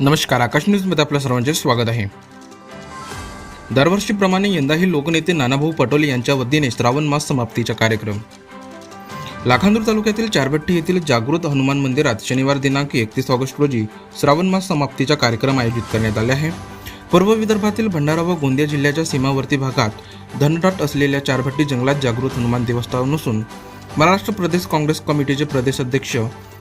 नमस्कार आकाश न्यूजमध्ये आपल्या सर्वांचे स्वागत आहे. दरवर्षीप्रमाणे यंदाही लोकनेते नानाभाऊ पटोले यांच्या वतीने श्रावण मास समाप्तीचा कार्यक्रम. लाखांदूर तालुक्यातील चारबट्टी येथील जागृत हनुमान मंदिरात शनिवार दिनांक एकतीस ऑगस्ट रोजी श्रावण मास समाप्तीचा कार्यक्रम आयोजित करण्यात आले आहे. पूर्व विदर्भातील भंडारा व गोंदिया जिल्ह्याच्या सीमावर्ती भागात घनदाट असलेल्या चारभट्टी जंगलात जागृत हनुमान देवस्थान नसून महाराष्ट्र प्रदेश काँग्रेस कमिटीचे प्रदेश अध्यक्ष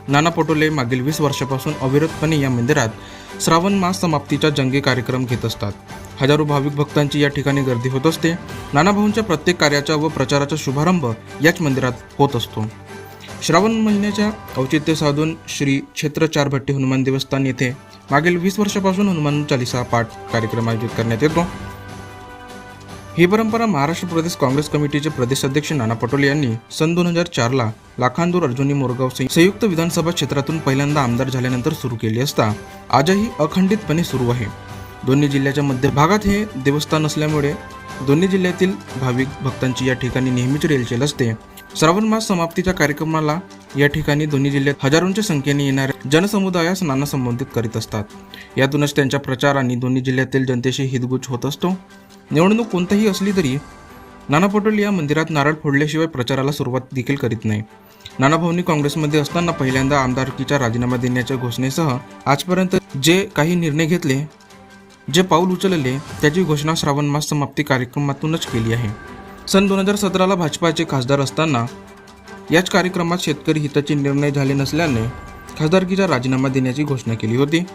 नाना पटोले मागील वीस वर्षापासून अविरतपणे या मंदिरात श्रावण मास समाप्तीचा जंगी कार्यक्रम घेत असतात. हजारो भाविक भक्तांची या ठिकाणी गर्दी होत असते. नानाभाऊंच्या प्रत्येक कार्याचा व प्रचाराचा शुभारंभ याच मंदिरात होत असतो. श्रावण महिन्याच्या औचित्य साधून श्री क्षेत्र चारभट्टी हनुमान देवस्थान येथे मागील वीस वर्षापासून हनुमान चालिसा पाठ कार्यक्रम आयोजित करण्यात येतो. ही परंपरा महाराष्ट्र प्रदेश काँग्रेस कमिटीचे प्रदेश अध्यक्ष नाना पटोले यांनी सन दोन हजार चारला लाखांदूर अर्जुनी मोरगाव संयुक्त विधानसभा क्षेत्रातून पहिल्यांदा आमदार झाल्यानंतर सुरू केली असता आजही अखंडितपणे सुरू आहे. दोन्ही जिल्ह्याच्या मध्य भागात हे देवस्थान असल्यामुळे दोन्ही जिल्ह्यातील भाविक भक्तांची या ठिकाणी नेहमीच रेलचेल असते. श्रावण मास समाप्तीच्या कार्यक्रमाला या ठिकाणी दोन्ही जिल्ह्यात हजारोंच्या संख्येने येणाऱ्या जनसमुदायास नाना संबोधित करीत असतात. यातूनच त्यांच्या प्रचार आणि दोन्ही जिल्ह्यातील जनतेशी हितगुज होत असतो. निवडणूक कोणतीही असली तरी नाना पटोले या मंदिरात नारळ फोडल्याशिवाय प्रचाराला सुरुवात देखील करीत नाही. नानाभाऊंनी काँग्रेसमध्ये असताना पहिल्यांदा आमदारकीचा राजीनामा देण्याच्या घोषणेसह आजपर्यंत जे काही निर्णय घेतले जे पाऊल उचलले त्याची घोषणा श्रावण मास समाप्ती कार्यक्रमातूनच केली आहे. सन दोन हजार सतराला भाजपाचे खासदार असताना याच कार्यक्रमात शेतकरी हिताचे निर्णय झाले नसल्याने खासदारकीचा राजीनामा देण्याची घोषणा केली होती.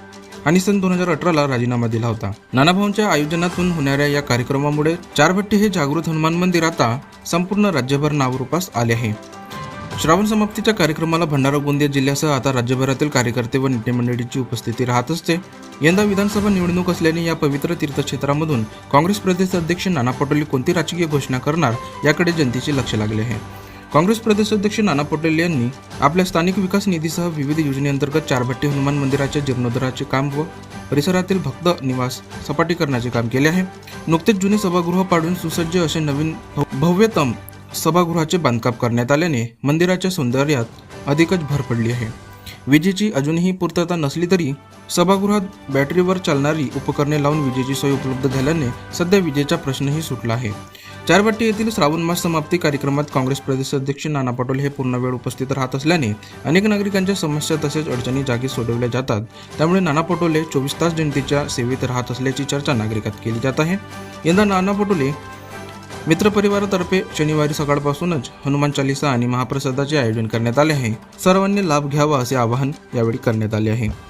आणि सन दोन हजार अठराला राजीनामा दिला होता. नानाभाऊंच्या आयोजनातून होणाऱ्या या कार्यक्रमामुळे चारभट्टी हे जागृत हनुमान मंदिर आता संपूर्ण राज्यभर नावरूपास आले आहे. श्रावण समाप्तीच्या कार्यक्रमाला भंडारा गोंदिया जिल्ह्यासह आता राज्यभरातील कार्यकर्ते व नेते मंडळीची उपस्थिती राहत असते. यंदा विधानसभा निवडणूक असल्याने या पवित्र तीर्थक्षेत्रामधून काँग्रेस प्रदेश अध्यक्ष नाना पटोले कोणती राजकीय घोषणा करणार याकडे जनतेचे लक्ष लागले आहे. काँग्रेस प्रदेशाध्यक्ष नाना पटोले यांनी आपल्या स्थानिक विकास निधीसह विविध योजनेअंतर्गत चारभट्टी हनुमान मंदिराच्या जीर्णोद्धाराचे काम व परिसरातील भक्त निवास सपाटीकरणाचे काम केले आहे. नुकतेच जुने सभागृह पाडून सुसज्ज असे नवीन भव्यतम सभागृहाचे बांधकाम करण्यात आल्याने मंदिराच्या सौंदर्यात अधिकच भर पडली आहे. विजेची अजूनही पूर्तता नसली तरी सभागृहात बॅटरीवर चालणारी उपकरणे लावून विजेची सोय उपलब्ध झाल्याने सध्या विजेचा प्रश्नही सुटला आहे. चारबट्टी येथील श्रावण मास समाप्ती कार्यक्रमात काँग्रेस प्रदेशाध्यक्ष नाना पटोले हे पूर्ण वेळ उपस्थित राहत असल्याने अनेक नागरिकांच्या समस्या तसेच अडचणी जागी सोडवल्या जातात. त्यामुळे नाना पटोले चोवीस तास जनतेच्या सेवेत राहत असल्याची चर्चा नागरिकात केली जात आहे. यंदा नाना पटोले मित्रपरिवारातर्फे शनिवारी सकाळपासूनच हनुमान चालिसा आणि महाप्रसादाचे आयोजन करण्यात आले आहे. सर्वांनी लाभ घ्यावा असे आवाहन यावेळी करण्यात आले आहे.